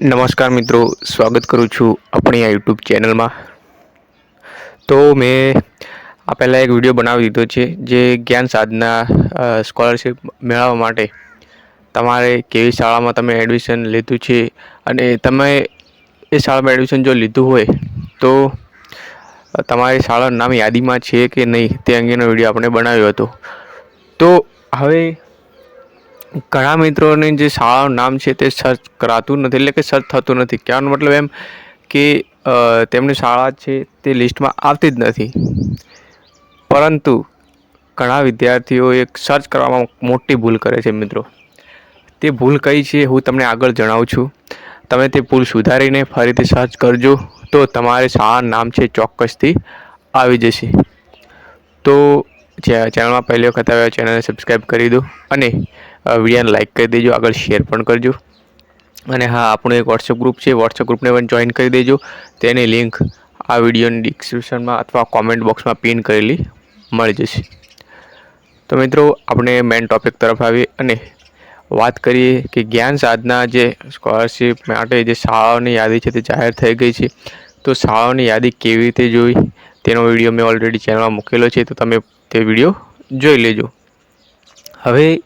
નમસ્કાર મિત્રો, સ્વાગત કરું છું આપણી આ યુટ્યુબ ચેનલમાં. તો મેં આ પહેલાં એક વીડિયો બનાવી દીધો છે, જે જ્ઞાન સાધના સ્કોલરશિપ મેળવવા માટે તમારે કેવી શાળામાં તમે એડમિશન લીધું છે અને તમે એ શાળામાં એડમિશન જો લીધું હોય, તો તમારી શાળાનું નામ યાદીમાં છે કે નહીં તે અંગેનો વીડિયો આપણે બનાવ્યો હતો. તો હવે ઘણા મિત્રોની જે શાળાનું નામ છે તે સર્ચ કરાતું નથી, એટલે કે સર્ચ થતું નથી. કહેવાનો મતલબ એમ કે તેમની શાળા છે તે લિસ્ટમાં આવતી જ નથી. પરંતુ ઘણા વિદ્યાર્થીઓ એક સર્ચ કરવામાં મોટી ભૂલ કરે છે મિત્રો. તે ભૂલ કઈ છે હું તમને આગળ જણાવું છું. તમે તે ભૂલ સુધારીને ફરીથી સર્ચ કરજો તો તમારે શાળાનું નામ છે ચોક્કસથી આવી જશે. તો ચેનલમાં પહેલી વખત આવ્યા ચેનલને સબસ્ક્રાઈબ કરી દો અને વિડીયોને લાઇક કરી દેજો. આગળ શેર પણ કરજો. અને હા, આપણું એક વોટ્સઅપ ગ્રુપ છે. વોટ્સઅપ ગ્રુપને પણ જોઈન કરી દેજો. તેની લિંક આ વિડીયોની ડિસ્ક્રિપ્શનમાં અથવા કોમેન્ટ બોક્સમાં પિન કરેલી મળી જશે. તો મિત્રો, આપણે મેઇન ટોપિક તરફ આવીએ અને વાત કરીએ કે જ્ઞાન સાધના જે સ્કોલરશીપ માટે જે શાળાઓની યાદી છે તે જાહેર થઈ ગઈ છે. તો શાળાઓની યાદી કેવી રીતે જોઈ? તેનો વીડિયો મેં ઓલરેડી ચેનલમાં મૂકેલો છે. તો તમે તે વીડિયો જોઈ લેજો. હવે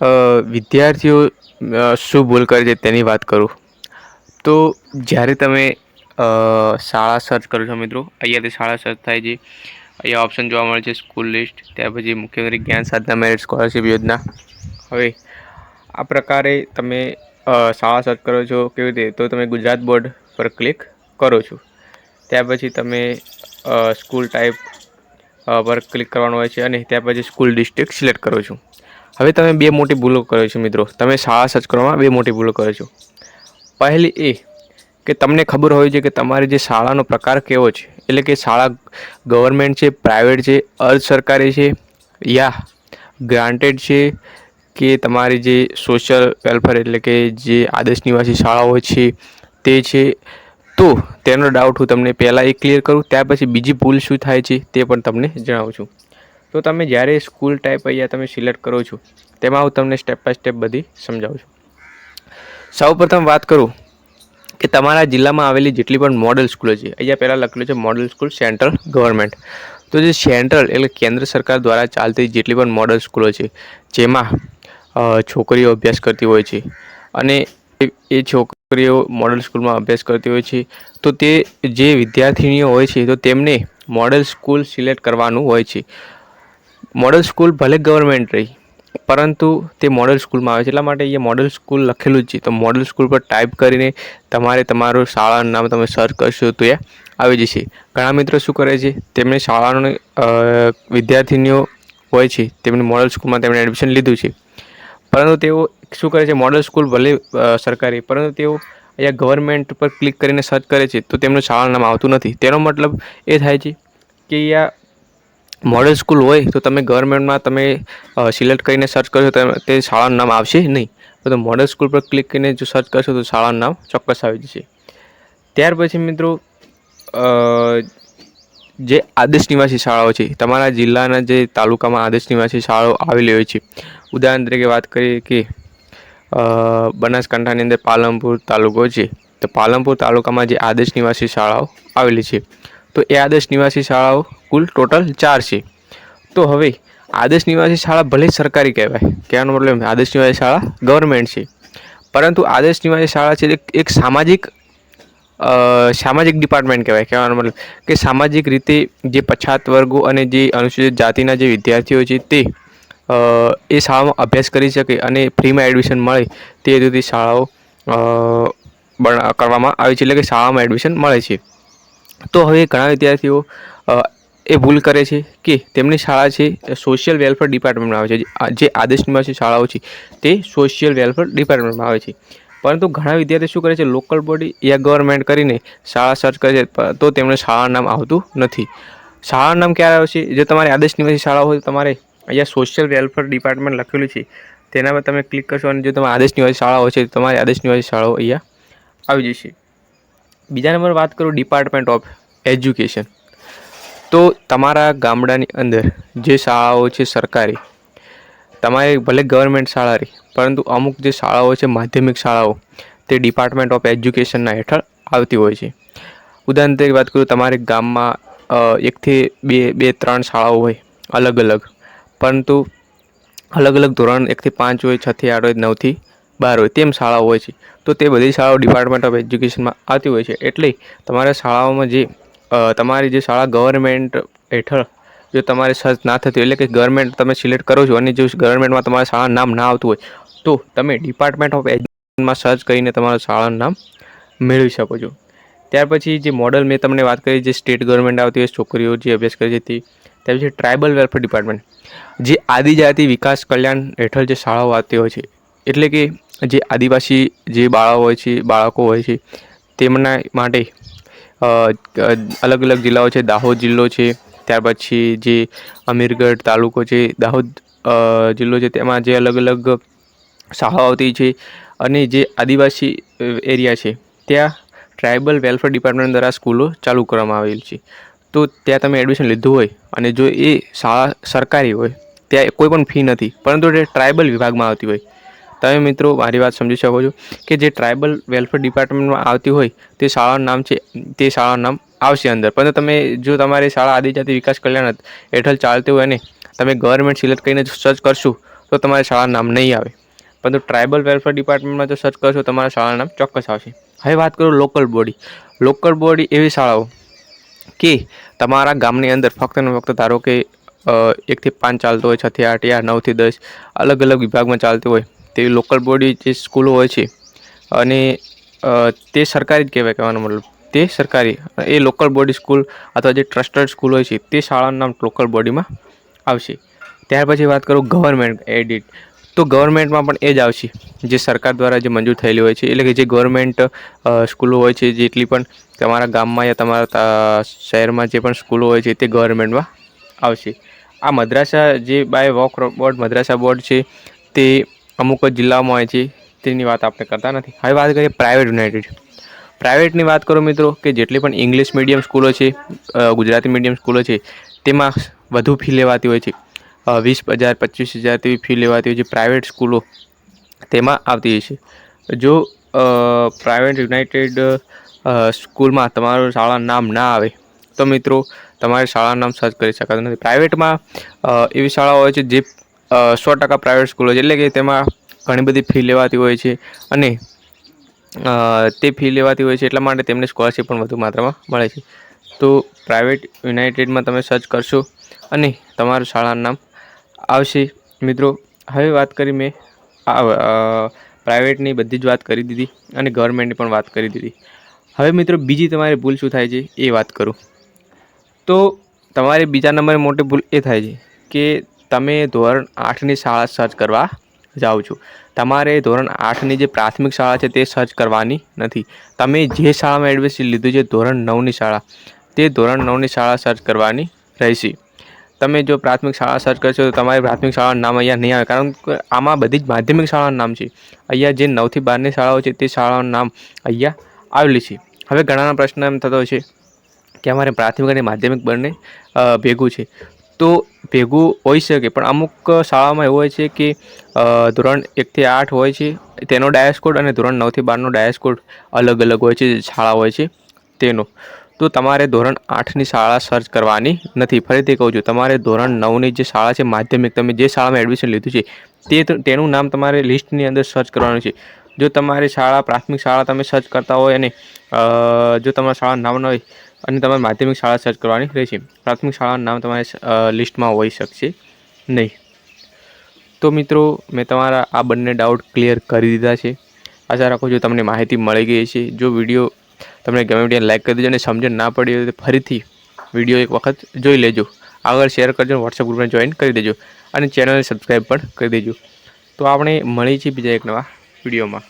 વિદ્યાર્થીઓ શું ભૂલ કરે છે તેની વાત કરું. તો જ્યારે તમે શાળા સર્ચ કરો છો મિત્રો અહીંયાથી શાળા સર્ચ થાય છે. અહીંયા ઓપ્શન જોવા મળે છે સ્કૂલ લિસ્ટ ત્યાર પછી મુખ્યમંત્રી જ્ઞાન સાધના મેરિટ સ્કોલરશિપ યોજના. હવે આ પ્રકારે તમે શાળા સર્ચ કરો છો કેવી રીતે, તો તમે ગુજરાત બોર્ડ પર ક્લિક કરો છો. ત્યાર પછી તમે સ્કૂલ ટાઈપ પર ક્લિક કરવાનું હોય છે અને ત્યાર પછી સ્કૂલ ડિસ્ટ્રિક્ટ સિલેક્ટ કરો છો. હવે તમે બે મોટી ભૂલો કરો છો મિત્રો. તમે શાળા સર્ચ કરવામાં બે મોટી ભૂલો કરો છો. પહેલી એ કે તમને ખબર હોય છે કે તમારી જે શાળાનો પ્રકાર કેવો છે. એટલે કે શાળા ગવર્મેન્ટ છે, પ્રાઇવેટ છે, અર્ધ સરકારી છે, યા ગ્રાન્ટેડ છે, કે તમારી જે સોશિયલ વેલફેર એટલે કે જે આદર્શ નિવાસી શાળાઓ છે, તે છે. તો તેનો ડાઉટ હું તમને પહેલાં એ ક્લિયર કરું, ત્યાર પછી બીજી ભૂલ શું થાય છે તે પણ તમને જણાવું છું. તો તમે જ્યારે સ્કૂલ ટાઈપ અહીંયા તમે સિલેક્ટ કરો છો, તેમાં હું તમને સ્ટેપ બાય સ્ટેપ બધી સમજાવું છું. સૌપ્રથમ વાત કરું કે તમારા જિલ્લામાં આવેલી જેટલી પણ મોડલ સ્કૂલો છે, અહીંયા પહેલાં લખેલું છે મોડલ સ્કૂલ સેન્ટ્રલ ગવર્મેન્ટ તો જે સેન્ટ્રલ એટલે કેન્દ્ર સરકાર દ્વારા ચાલતી જેટલી પણ મોડલ સ્કૂલો છે, જેમાં છોકરીઓ અભ્યાસ કરતી હોય છે અને એ છોકરીઓ મોડલ સ્કૂલમાં અભ્યાસ કરતી હોય છે, તો તે જે વિદ્યાર્થીનીઓ હોય છે, તો તેમને મોડલ સ્કૂલ સિલેક્ટ કરવાનું હોય છે. મોડલ સ્કૂલ ભલે ગવર્મેન્ટ રહી, પરંતુ તે મોડલ સ્કૂલમાં આવે છે. એટલા માટે એ મોડલ સ્કૂલ લખેલું જ છે. તો મોડલ સ્કૂલ પર ટાઈપ કરીને તમારે તમારું શાળાનું નામ તમે સર્ચ કરશો તો એ આવી જશે. ઘણા મિત્રો શું કરે છે? તેમણે શાળાનો વિદ્યાર્થીનીઓ હોય છે તેમની મોડલ સ્કૂલમાં તેમણે એડમિશન લીધું છે. પરંતુ તેઓ શું કરે છે? મોડલ સ્કૂલ ભલે સરકારી, પરંતુ તેઓ અહીંયા ગવર્મેન્ટ પર ક્લિક કરીને સર્ચ કરે છે, તો તેમનું શાળાનું નામ આવતું નથી. તેનો મતલબ એ થાય છે કે અહીંયા મોડલ સ્કૂલ હોય તો તમે ગવર્મેન્ટમાં તમે સિલેક્ટ કરીને સર્ચ કરશો તો તે શાળાનું નામ આવશે નહીં. તો મોડલ સ્કૂલ પર ક્લિક કરીને જો સર્ચ કરશો તો શાળાનું નામ ચોક્કસ આવી જશે. ત્યાર પછી મિત્રો જે આદર્શ નિવાસી શાળાઓ છે, તમારા જિલ્લાના જે તાલુકામાં આદર્શ નિવાસી શાળાઓ આવેલી હોય છે, ઉદાહરણ તરીકે વાત કરીએ કે બનાસકાંઠાની અંદર પાલનપુર તાલુકો છે, તો પાલનપુર તાલુકામાં જે આદર્શ નિવાસી શાળાઓ આવેલી છે, તો એ આદર્શ નિવાસી શાળાઓ કુલ ટોટલ ચાર છે. તો હવે આદર્શ નિવાસી શાળા ભલે સરકારી કહેવાય, કહેવાનો મતલબ આદર્શ નિવાસી શાળા ગવર્મેન્ટ છે. પરંતુ આદર્શ નિવાસી શાળા છે એક સામાજિક સામાજિક ડિપાર્ટમેન્ટ કહેવાય, કહેવાનો મતલબ કે સામાજિક રીતે જે પછાત વર્ગો અને જે અનુસૂચિત જાતિના જે વિદ્યાર્થીઓ છે તે એ શાળામાં અભ્યાસ કરી શકે અને ફ્રીમાં એડમિશન મળે તે હેતુથી શાળાઓ કરવામાં આવે છે. એટલે કે શાળામાં એડમિશન મળે છે. તો હવે ઘણા વિદ્યાર્થીઓ એ ભૂલ કરે છે કે તેમની શાળા છે સોશિયલ વેલફેર ડિપાર્ટમેન્ટમાં આવે છે. જે આદેશ નિવાસી શાળાઓ છે, તે સોશિયલ વેલફેર ડિપાર્ટમેન્ટમાં આવે છે. પરંતુ ઘણા વિદ્યાર્થીઓ શું કરે છે? લોકલ બોડી યા ગવર્મેન્ટ કરીને શાળા સર્ચ કરે છે તો તેમને શાળાનું નામ આવતું નથી. શાળાનું નામ ક્યારે આવશે? જો તમારી આદર્શ નિવાસી શાળા હોય તમારે અહીંયા સોશિયલ વેલફેર ડિપાર્ટમેન્ટ લખેલું છે. તેના પર તમે ક્લિક કરશો અને જો તમારી આદર્શ નિવાસી શાળા હોય છે, તો તમારી આદર્શ નિવાસી શાળાઓ અહીંયા આવી જશે. બીજા નંબર વાત કરું ડિપાર્ટમેન્ટ ઓફ એજ્યુકેશન તો તમારા ગામડાની અંદર જે શાળાઓ છે સરકારી, તમારે ભલે ગવર્મેન્ટ શાળા રહી, પરંતુ અમુક જે શાળાઓ છે માધ્યમિક શાળાઓ, તે ડિપાર્ટમેન્ટ ઓફ એજ્યુકેશનના હેઠળ આવતી હોય છે. ઉદાહરણ તરીકે વાત કરું, તમારે ગામમાં એકથી બે બે, ત્રણ શાળાઓ હોય અલગ અલગ પરંતુ અલગ અલગ ધોરણ એકથી પાંચ હોય, છથી આઠ હોય, નવથી બાર હોય, તેમ શાળાઓ હોય છે. તો તે બધી શાળાઓ ડિપાર્ટમેન્ટ ઓફ એજ્યુકેશનમાં આવતી હોય છે. એટલે તમારા શાળાઓમાં જે તમારી જે શાળા ગવર્મેન્ટ હેઠળ જો તમારે સર્ચ ના થતી એટલે કે ગવર્મેન્ટ તમે સિલેક્ટ કરો છો અને જો ગવર્મેન્ટમાં તમારા શાળાનું નામ ના આવતું હોય, તો તમે ડિપાર્ટમેન્ટ ઓફ એજ્યુકેશનમાં સર્ચ કરીને તમારું શાળાનું નામ મેળવી શકો છો. ત્યાર પછી જે મોડલ મેં તમને વાત કરી, જે સ્ટેટ ગવર્મેન્ટ આવતી હોય, છોકરીઓ જે અભ્યાસ કરી હતી ત્યાર પછી ટ્રાઇબલ વેલફેર ડિપાર્ટમેન્ટ જે આદિજાતિ વિકાસ કલ્યાણ હેઠળ જે શાળાઓ આવતી હોય છે, એટલે કે જે આદિવાસી જે બાળકો હોય છે, બાળકો હોય છે, તેમના માટે અલગ અલગ જિલ્લાઓ છે. દાહોદ જિલ્લો છે. ત્યાર પછી જે અમીરગઢ તાલુકો છે, દાહોદ જિલ્લો છે, તેમાં જે અલગ અલગ શાળાઓ આવતી છે અને જે આદિવાસી એરિયા છે, ત્યાં ટ્રાઇબલ વેલફેર ડિપાર્ટમેન્ટ દ્વારા સ્કૂલો ચાલુ કરવામાં આવેલી છે. તો ત્યાં તમે એડમિશન લીધું હોય અને જો એ શાળા સરકારી હોય, ત્યાં કોઈ પણ ફી નથી. પરંતુ તે ટ્રાઇબલ વિભાગમાં આવતી હોય તમે મિત્રો મારી વાત સમજી શકો છો કે જે ટ્રાઇબલ વેલફેર ડિપાર્ટમેન્ટમાં આવતી હોય, તે શાળાનું નામ છે, તે શાળાનું નામ આવશે અંદર. પરંતુ તમે જો તમારી શાળા આદિજાતિ વિકાસ કલ્યાણ હેઠળ ચાલતી હોય અને તમે ગવર્મેન્ટ સિલેક્ટ કરીને સર્ચ કરશો, તો તમારી શાળાનું નામ નહીં આવે. પરંતુ ટ્રાઇબલ વેલફેર ડિપાર્ટમેન્ટમાં જો સર્ચ કરશો, તમારા શાળાનું નામ ચોક્કસ આવશે. હવે વાત કરું લોકલ બોડી લોકલ બોડી એવી શાળાઓ કે તમારા ગામની અંદર ફક્ત ને ફક્ત ધારો કે એકથી પાંચ ચાલતો હોય છથી આઠ યા નવથી દસ અલગ અલગ વિભાગમાં ચાલતી હોય તેવી લોકલ બોડી જે સ્કૂલો હોય છે, અને તે સરકારી જ કહેવાય કહેવાનો મતલબ. તે સરકારી, એ લોકલ બોડી સ્કૂલ અથવા જે ટ્રસ્ટેડ સ્કૂલ હોય છે, તે શાળાનું નામ લોકલ બોડીમાં આવશે. ત્યાર પછી વાત કરું ગવર્મેન્ટ એડિટ તો ગવર્મેન્ટમાં પણ એ જ આવશે. જે સરકાર દ્વારા જે મંજૂર થયેલી હોય છે, એટલે કે જે ગવર્મેન્ટ સ્કૂલો હોય છે, જેટલી પણ તમારા ગામમાં યા તમારા શહેરમાં જે પણ સ્કૂલો હોય છે, તે ગવર્મેન્ટમાં આવશે. આ મદ્રાસા જે બાય વોક બોર્ડ મદ્રાસા બોર્ડ છે, તે અમુક જ જિલ્લાઓમાં હોય છે, તેની વાત આપણે કરતા નથી. હવે વાત કરીએ પ્રાઇવેટ યુનાઇટેડ પ્રાઇવેટની વાત કરું મિત્રો, કે જેટલી પણ ઇંગ્લિશ મીડિયમ સ્કૂલો છે ગુજરાતી મીડિયમ સ્કૂલો છે, તેમાં વધુ ફી લેવાતી હોય છે. વીસ હજાર, પચીસ હજાર તેવી ફી લેવાતી હોય છે પ્રાઇવેટ સ્કૂલો તેમાં આવતી હોય છે. જો પ્રાઇવેટ યુનાઇટેડ સ્કૂલમાં તમારું શાળા નામ ના આવે, તો મિત્રો, તમારે શાળાનું નામ સર્ચ કરી શકાતું નથી. પ્રાઇવેટમાં એવી શાળાઓ હોય છે જે સો ટકા પ્રાઇવેટ સ્કૂલો છે. એટલે કે તેમાં ઘણી બધી ફી લેવાતી હોય છે અને તે ફી લેવાતી હોય છે એટલા માટે તેમને સ્કોલરશીપ પણ વધુ માત્રામાં મળે છે. તો પ્રાઇવેટ યુનાઇટેડમાં તમે સર્ચ કરશો અને તમારું શાળાનું નામ આવશે. મિત્રો, હવે વાત કરી મેં પ્રાઇવેટની બધી જ વાત કરી દીધી અને ગવર્મેન્ટની પણ વાત કરી દીધી. હવે મિત્રો, બીજી તમારી ભૂલ શું થાય છે એ વાત કરું. તો તમારી બીજા નંબરે મોટી ભૂલ એ થાય છે કે તમે ધોરણ આઠની શાળા સર્ચ કરવા જાઓ છો. તમારે ધોરણ આઠની જે પ્રાથમિક શાળા છે તે સર્ચ કરવાની નથી. તમે જે શાળામાં એડમિશન લીધું છે ધોરણ નવની શાળા, તે ધોરણ નવની શાળા સર્ચ કરવાની રહેશે. તમે જો પ્રાથમિક શાળા સર્ચ કરશો તો તમારી પ્રાથમિક શાળાનું નામ અહીંયા નહીં આવે, કારણ કે આમાં બધી જ માધ્યમિક શાળાનું નામ છે. અહીંયા જે નવથી બારની શાળાઓ છે તે શાળાનું નામ અહીંયા આવેલી છે. હવે ઘણાના પ્રશ્ન એમ થતો છે કે અમારે પ્રાથમિક અને માધ્યમિક બંને ભેગું છે. તો ભેગું હોઈ શકે. પણ અમુક શાળામાં એવું હોય છે કે ધોરણ એકથી આઠ હોય છે, તેનો ડાયસ કોડ અને ધોરણ નવથી બારનો ડાયસ કોડ અલગ અલગ હોય છે શાળા હોય છે, તેનો. તો તમારે ધોરણ આઠની શાળા સર્ચ કરવાની નથી. ફરીથી કહું છું, તમારે ધોરણ નવની જે શાળા છે, માધ્યમિક, તમે જે શાળામાં એડમિશન લીધું છે, તે તેનું નામ તમારે લિસ્ટની અંદર સર્ચ કરવાનું છે. જો તમારી શાળા પ્રાથમિક શાળા તમે સર્ચ કરતા હોય અને જો તમારા શાળા નામ ન હોય અને તમારે માધ્યમિક શાળા સર્ચ કરવાની રહેશે. પ્રાથમિક શાળાનું નામ તમારે લિસ્ટમાં હોઈ શકશે. નહીં. તો મિત્રો, મેં તમારા આ બંને ડાઉટ ક્લિયર કરી દીધા છે. આશા રાખું છું તમને માહિતી મળી ગઈ છે જો વીડિયો તમને ગમે ત્યાં લાઈક કરી દેજો અને સમજણ ના પડી હોય તો ફરીથી વીડિયો એક વખત જોઈ લેજો. આગળ શેર કરજો વોટ્સઅપ ગ્રુપને જોઈન કરી દેજો. અને ચેનલને સબસ્ક્રાઈબ પણ કરી દેજો. તો આપણે મળીએ છીએ બીજા એક નવા વિડીયોમાં